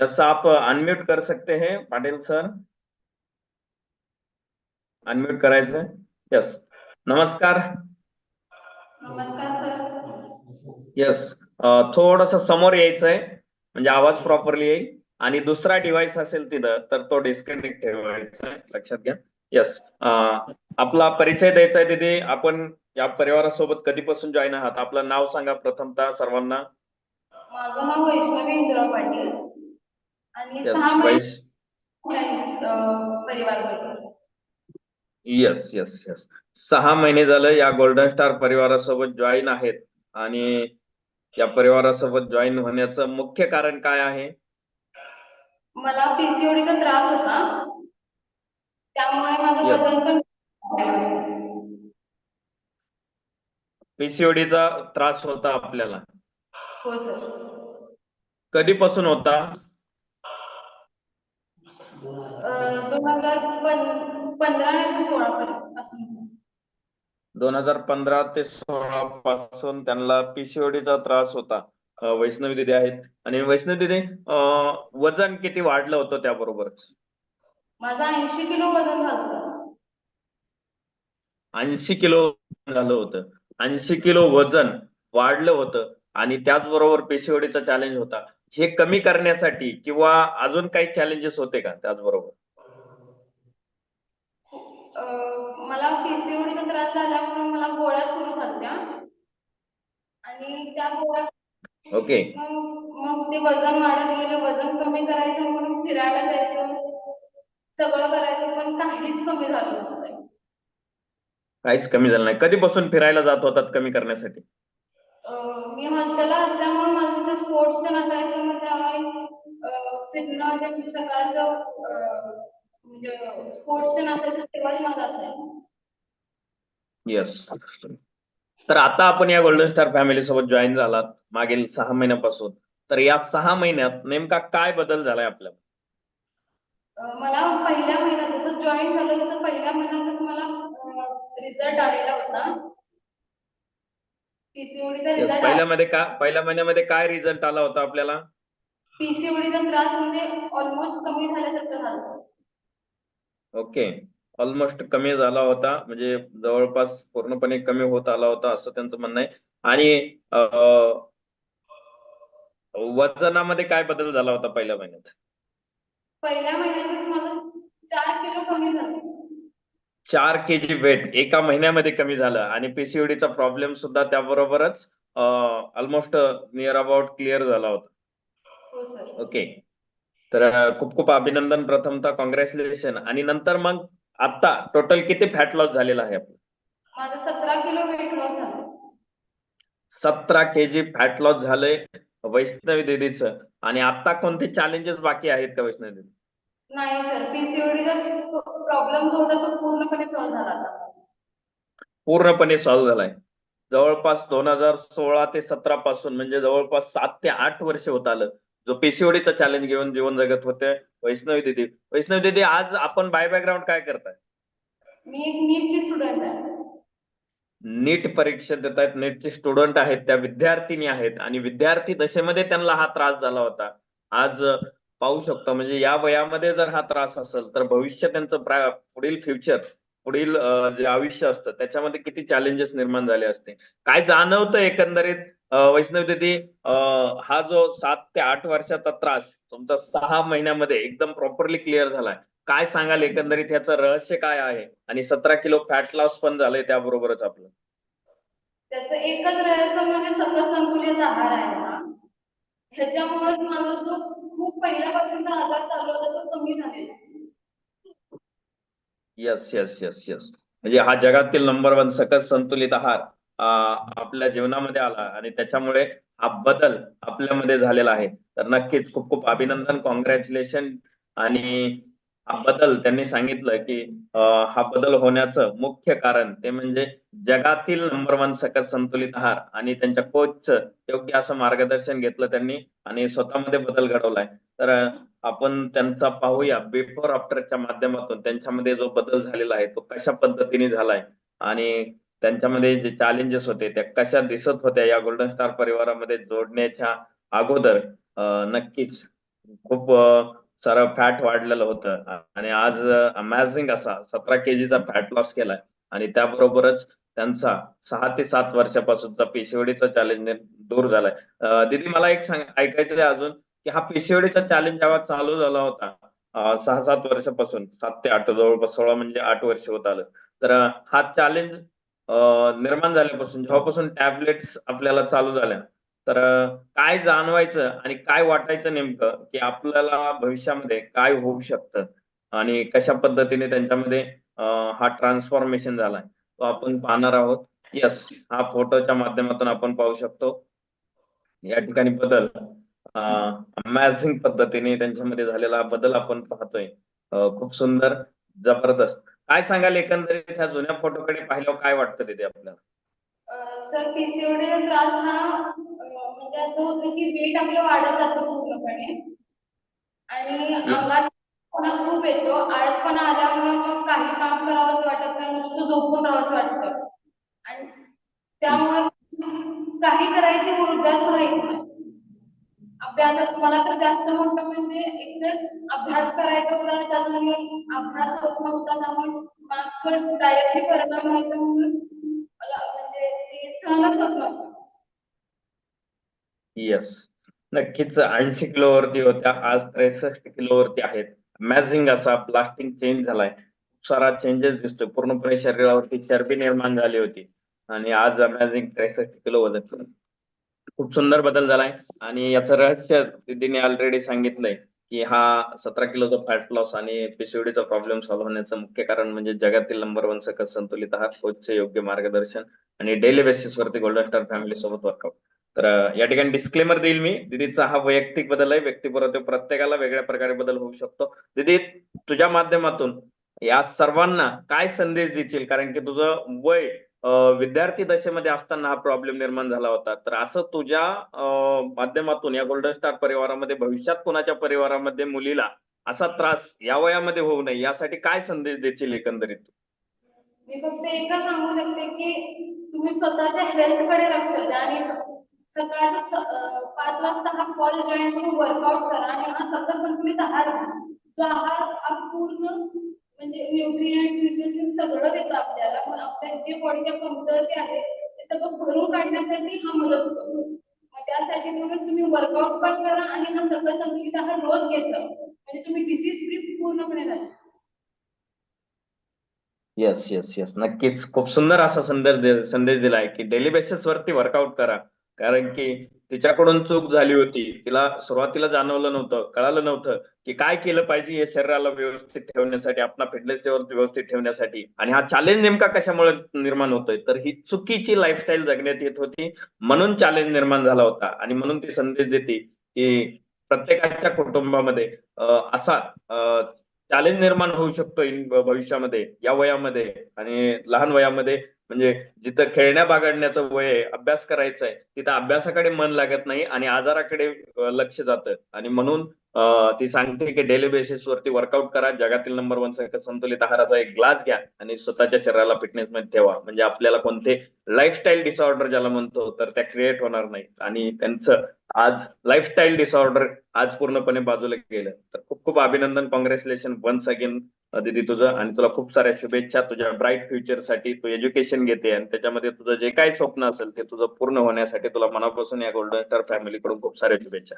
Yes आप unmute कर सकते हैं पाटील सर। अनम्यूट करायचं यस नमस्कार। नमस्कार सर। यस थोडस समोर यायचंय म्हणजे आवाज प्रॉपरली येईल. आणि दुसरा डिव्हाइस असेल तिथं तर तो डिस्कनेक्ट ठेवायचा आहे. लक्षात घ्या. यस आपला परिचय द्यायचा आहे तिथे आपण या परिवारासोबत कधीपासून जॉईन आहात? आपलं नाव सांगा प्रथमतः सर्वांना. माझं नाव वैष्णवी इंदिरा पाटील. आणि यस सहा महिने वैश परिवार बरोबर येस येस येस सहा महिने झालं या गोल्डन स्टार परिवारासोबत जॉईन आहेत आणि या परिवारासोबत जॉईन होण्याचं मुख्य कारण काय आहे? मला पीसीओडीचा त्रास होता. त्यामुळे माझं. वजन पण. पीसीओडीचा त्रास होता आपल्याला. हो सर. कधीपासून होता? दोन हजार पंधरा आणि सोळा पर्यंत असं होतं. दोन हजार पंधरा ते सोळा पासून त्यांना पीसीओडीचा त्रास होता. वैष्णवी दिदी आहेत. आणि वैष्णवी दिदी वजन किती वाढलं होतं त्याबरोबरच? माझं ऐंशी किलो वजन झालं ऐंशी किलो झालं होतं. ऐंशी किलो वजन वाढलं होतं. आणि त्याचबरोबर पीसीओडीचा चॅलेंज होता. हे कमी करण्यासाठी किंवा अजून काही चॅलेंजेस होते का त्याचबरोबर? मला पीसीओडीचा त्रास झाल्यामुळे मला गोळ्या सुरू झाल्या. आणि त्या गोळ्या ओके. मग ते वजन वाढत गेलं वजन कमी करायचं म्हणून फिरायला जायचं. सगळं करायचं पण काहीच कमी झालं नाही. काहीच कमी झालं नाही. कधीपासून फिरायला जात होतात कमी करण्यासाठी? मी हॉस्टेलला असल्यामुळे माझं तिथे स्पोर्ट्स ते नसायचं मग त्यामुळे फिरणं ते सकाळचं म्हणजे स्पोर्ट्स ते नसायचं तेव्हाच माझं असायचं. येस तर आता आपण या गोल्डन स्टार फॅमिली सोबत जॉईन झालात मागील सहा महिन्यापासून. तर या सहा महिन्यात नेमका काय बदल झालाय आपल्याला अं, मला पहिल्या महिन्यात जसं जॉईन झालं तसं पहिल्या महिन्यातच मला रिझल्ट आलेला होता. पीसीओडीचा रिझल्ट पहिल्यामध्ये का पहिल्या महिन्यामध्ये काय रिझल्ट आला होता आपल्याला? पीसीओडीचा त्रास म्हणजे ऑलमोस्ट कमी झाल्यासारखं झालं. ओके ऑलमोस्ट कमी झाला होता. म्हणजे जवळपास पूर्णपणे कमी होत आला होता असं त्यांचं म्हणणं आहे. आणि अं, वजनामध्ये काय बदल झाला होता पहिल्या महिन्यात? पहिल्या महिन्यातच माझं चार किलो कमी झालं. चार के जी वेट एका महिन्यामध्ये कमी झालं आणि पीसीओडीचा प्रॉब्लेम सुद्धा त्याबरोबरच ऑलमोस्ट नियर अबाउट क्लिअर झाला होता. हो ओके तर अं, खूप खूप अभिनंदन प्रथमतः कॉंग्रॅच्युलेशन आणि नंतर मग आता टोटल किती फॅट लॉस झालेला आहे आपलं? सतरा किलो वेट लॉस झालं. सतरा के जी फॅट लॉस झालंय वैष्णवी दिदीचं. आणि आता कोणते चॅलेंजेस बाकी आहेत का वैष्णवी दिदी नाही सर पीसीओडीचा प्रॉब्लेम जो होता तो पूर्णपणे सॉल्व्ह झाला आता. पूर्णपणे सॉल्व्ह झालाय. जवळपास दोन हजार सोळा ते सतरा पासून म्हणजे जवळपास सात ते आठ वर्ष होत आलं जो पीसीओडीचा चॅलेंज घेऊन जीवन जगत होते वैष्णवी दिदी. वैष्णवी दिदी आज आपण बाय बॅकग्राऊंड काय करताय? मी एक नीटची स्टुडंट आहे. नीट परीक्षा देत आहेत नीटचे स्टुडंट आहेत त्या विद्यार्थिनी आहेत आणि विद्यार्थी दशेमध्ये त्यांना हा त्रास झाला होता. आज पाहू शकतो. म्हणजे या वयामध्ये जर हा त्रास असेल तर भविष्य त्यांचं पुढील फ्युचर पुढील जे आयुष्य असतं त्याच्यामध्ये किती चॅलेंजेस निर्माण झाले असते काय जाणवतं एकंदरीत? वैष्णव दिदी हा जो सात ते आठ वर्षाचा त्रास तुमचा सहा महिन्यामध्ये एकदम प्रॉपरली क्लिअर झालाय. काय सांगाल एकंदरीत? याचं रहस्य काय आहे? आणि सतरा किलो फॅट लॉस पण झालंय त्याबरोबरच आपलं. त्याचं एकच रहस्य म्हणजे सकस संतुलित आहार आहे ना. ह्याच्यामुळेच माझा जो खूप पहिल्यापासूनचा आजार चालू होता तो कमी झालेला. येस येस येस येस म्हणजे हा जगातील नंबर वन सकस संतुलित आहार आपल्या जीवनामध्ये आला आणि त्याच्यामुळे हा बदल आपल्यामध्ये झालेला आहे. तर नक्कीच खूप खूप अभिनंदन कॉंग्रॅच्युलेशन आणि हा बदल त्यांनी सांगितलं की हा बदल होण्याचं मुख्य कारण ते म्हणजे जगातील नंबर वन सकस संतुलित आहार आणि त्यांच्या कोचचं योग्य असं मार्गदर्शन घेतलं त्यांनी आणि स्वतःमध्ये बदल घडवलाय. तर आपण त्यांचा पाहूया बिफोर आफ्टरच्या माध्यमातून त्यांच्यामध्ये जो बदल झालेला आहे तो कशा पद्धतीने झालाय आणि त्यांच्यामध्ये जे चॅलेंजेस होते त्या कशा दिसत होत्या या गोल्डन स्टार परिवारामध्ये जोडण्याच्या अगोदर नक्कीच खूप सारं फॅट वाढलेलं होतं. आणि आज अमेझिंग असा सतरा केजीचा फॅट लॉस केलाय. आणि त्याबरोबरच त्यांचा सहा ते सात वर्षापासूनचा पीसीओडीचा चॅलेंज दूर झालाय. दिदी दीदी मला एक सांग ऐकायचं आहे अजून की हा पीसीओडीचा चॅलेंज जेव्हा चालू झाला होता सहा सात वर्षापासून सात ते आठ जवळपास सोळा म्हणजे आठ वर्ष होत आलं. तर हा चॅलेंज निर्माण झाल्यापासून जेव्हापासून टॅबलेट्स आपल्याला चालू झाल्या तर काय जाणवायचं आणि काय वाटायचं नेमकं की आपल्याला भविष्यामध्ये काय होऊ शकतं? आणि कशा पद्धतीने त्यांच्यामध्ये हा ट्रान्सफॉर्मेशन झालाय? तो आपण पाहणार आहोत. यस हा फोटोच्या माध्यमातून आपण पाहू शकतो. या ठिकाणी बदल अमेझिंग पद्धतीने त्यांच्यामध्ये झालेला बदल आपण पाहतोय. खूप सुंदर जबरदस्त. काय सांगाल एकंदरीत ह्या जुन्या फोटोकडे पाहिल्यावर काय वाटतं तिथे आपल्याला? सर पीसीओडीचा त्रास हा म्हणजे असं होतं की वेट आपलं वाढत जातं पूर्णपणे. आणि अंगात खूप येतो. आळसपणा आल्यामुळे मग काही काम करावंसं वाटत नाही. नुसतं झोपून राहावंसं वाटतं. आणि त्यामुळे काही करायची ऊर्जाच राहील नाही. अभ्यासात मला तर जास्त मोठं म्हणजे एकतर अभ्यास करायचा होता त्यात आणि अभ्यास होत नव्हता. त्यामुळे मार्क्सवर डायरेक्टली परिणाम व्हायचा म्हणून म्हणजे ते सहनच येस नक्कीच ऐंशी किलोवरती होत्या आज त्रेसष्ट किलोवरती आहेत. मॅझिंग असा ब्लास्टिंग चेंज झालाय. खूप सारा चेंजेस दिसतोय. पूर्णपणे शरीरावरती चरबी निर्माण झाली होती. आणि आज अमॅझिंग त्रेसष्ट किलो वजन. खूप सुंदर बदल झालाय. आणि याचं रहस्य दीदीने ऑलरेडी सांगितलंय की हा सतरा किलोचा फॅट लॉस आणि पीसीओडीचा प्रॉब्लेम सॉल्व्ह होण्याचं मुख्य कारण म्हणजे जगातील नंबर वन सकस संतुलित आहार कोचचे योग्य मार्गदर्शन आणि डेली बेसिसवरती गोल्डन स्टार फॅमिली सोबत वर्कआउट तर या ठिकाणी डिस्क्लेमर देईल मी. दीदीचा हा वैयक्तिक बदल आहे. व्यक्तिपरत्वे प्रत्येकाला वेगळ्या प्रकारे बदल होऊ शकतो. दीदी तुझ्या माध्यमातून या सर्वांना काय संदेश देशील? कारण की तुझं वय विद्यार्थी दशेमध्ये असताना हा प्रॉब्लेम निर्माण झाला होता. तर असं तुझ्या माध्यमातून या गोल्डन स्टार परिवारामध्ये भविष्यात कोणाच्या परिवारामध्ये मुलीला असा त्रास या वयामध्ये होऊ नये यासाठी काय संदेश देशील एकंदरीत? मी फक्त एकच सांगू शकते की तुम्ही स्वतःच्या हेल्थ कडे लक्ष द्या आणि सकाळचं पाच हा कॉल जॉईन करून वर्कआउट करा आणि हा सकस संतुलित आहार घ्या. जो आहार हा पूर्ण म्हणजे न्यूट्रिएंट जे बॉडीच्या कमतरते आहेत, ते सगळं भरून काढण्यासाठी वर्कआउट करा. आणि संतुलित आहार रोज घेत जा म्हणजे तुम्ही फ्री पूर्णपणे राहा येस येस येस नक्कीच. खूप सुंदर असा संदेश संदेश दिलाय की डेली बेसिस वरती वर्कआउट करा. कारण की तिच्याकडून चूक झाली होती. तिला सुरुवातीला जाणवलं नव्हतं कळालं नव्हतं की काय केलं पाहिजे हे शरीराला व्यवस्थित ठेवण्यासाठी आपला फिटनेस व्यवस्थित ठेवण्यासाठी. आणि हा चॅलेंज नेमका कशामुळे निर्माण होतोय? तर ही चुकीची लाईफस्टाईल जगण्यात येत होती. म्हणून चॅलेंज निर्माण झाला होता. आणि म्हणून ती संदेश देते की प्रत्येकाच्या कुटुंबामध्ये असा चॅलेंज निर्माण होऊ शकतो भविष्यामध्ये या वयामध्ये आणि लहान वयामध्ये. म्हणजे जिथं खेळण्या बागडण्याचं वय आहे अभ्यास करायचा आहे तिथं अभ्यासाकडे मन लागत नाही आणि आजाराकडे लक्ष जातं. आणि म्हणून ती सांगते की डेली बेसिस वरती वर्कआउट करा. जगातील नंबर वन संतुलित आहाराचा एक ग्लास घ्या आणि स्वतःच्या शरीराला फिटनेस मध्ये ठेवा. म्हणजे आपल्याला कोणते लाईफस्टाईल डिसऑर्डर ज्याला म्हणतो तर त्या क्रिएट होणार नाही आणि त्यांचं आज लाईफस्टाईल डिसऑर्डर आज पूर्णपणे बाजूला गेलं. तर खूप खूप अभिनंदन कॉंग्रॅच्युलेशन वन्स अगेन दिदी तुझं. आणि तुला खूप साऱ्या शुभेच्छा. तुझ्या ब्राईट फ्युचरसाठी तू एज्युकेशन घेते आणि त्याच्यामध्ये तुझं जे काही स्वप्न असेल ते तुझं पूर्ण होण्यासाठी तुला मनापासून या गोल्डन स्टार फॅमिलीकडून खूप साऱ्या शुभेच्छा.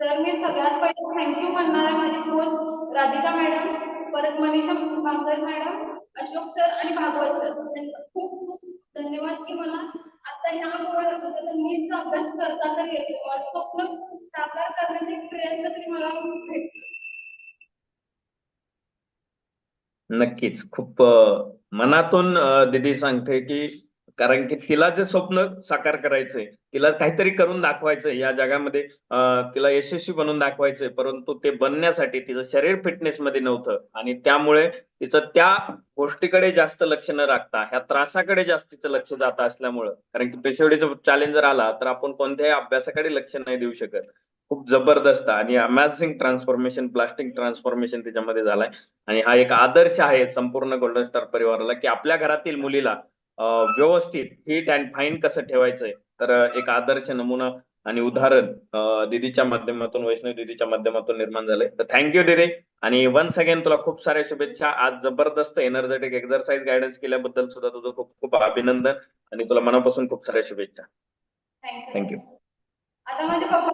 सर मी सगळ्यात पहिले थँक्यू म्हणणार आहे माझे कोच राधिका मॅडम परत मनीषा भांगर मॅडम अशोक सर आणि भागवत सर. खूप खूप धन्यवाद की मला आता ह्या होतं तर अभ्यास करता तरी येतो. माझं स्वप्न साकार करण्याचा एक प्रयत्न तरी मला भेटतो. नक्कीच. खूप मनातून दिदी सांगते की कारण की तिला जे स्वप्न साकार करायचंय तिला काहीतरी करून दाखवायचं या जगामध्ये तिला यशस्वी बनवून दाखवायचंय. परंतु ते बनण्यासाठी तिचं शरीर फिटनेस मध्ये नव्हतं. आणि त्यामुळे तिचं त्या गोष्टीकडे जास्त लक्ष न राखता ह्या त्रासाकडे जास्तीचं लक्ष जात असल्यामुळं कारण की पेशवडीचा चॅलेंज जर आला तर आपण कोणत्याही अभ्यासाकडे लक्ष नाही देऊ शकत. खूप जबरदस्त आणि अमॅझिंग ट्रान्सफॉर्मेशन प्लास्टिक ट्रान्सफॉर्मेशन त्याच्यामध्ये झालाय. आणि हा एक आदर्श आहे संपूर्ण गोल्डन स्टार परिवाराला की आपल्या घरातील मुलीला व्यवस्थित फिट अँड फाईन कसं ठेवायचंय तर एक आदर्श नमुना आणि उदाहरण दीदीच्या माध्यमातून वैष्णवी दीदीच्या माध्यमातून निर्माण झालंय. तर थँक्यू दीदी. आणि वन्स अगेन तुला खूप साऱ्या शुभेच्छा. आज जबरदस्त एनर्जेटिक एक्झरसाइज गायडन्स केल्याबद्दल सुद्धा तुझं खूप खूप अभिनंदन आणि तुला मनापासून खूप साऱ्या शुभेच्छा. थँक्यू थँक्यू आता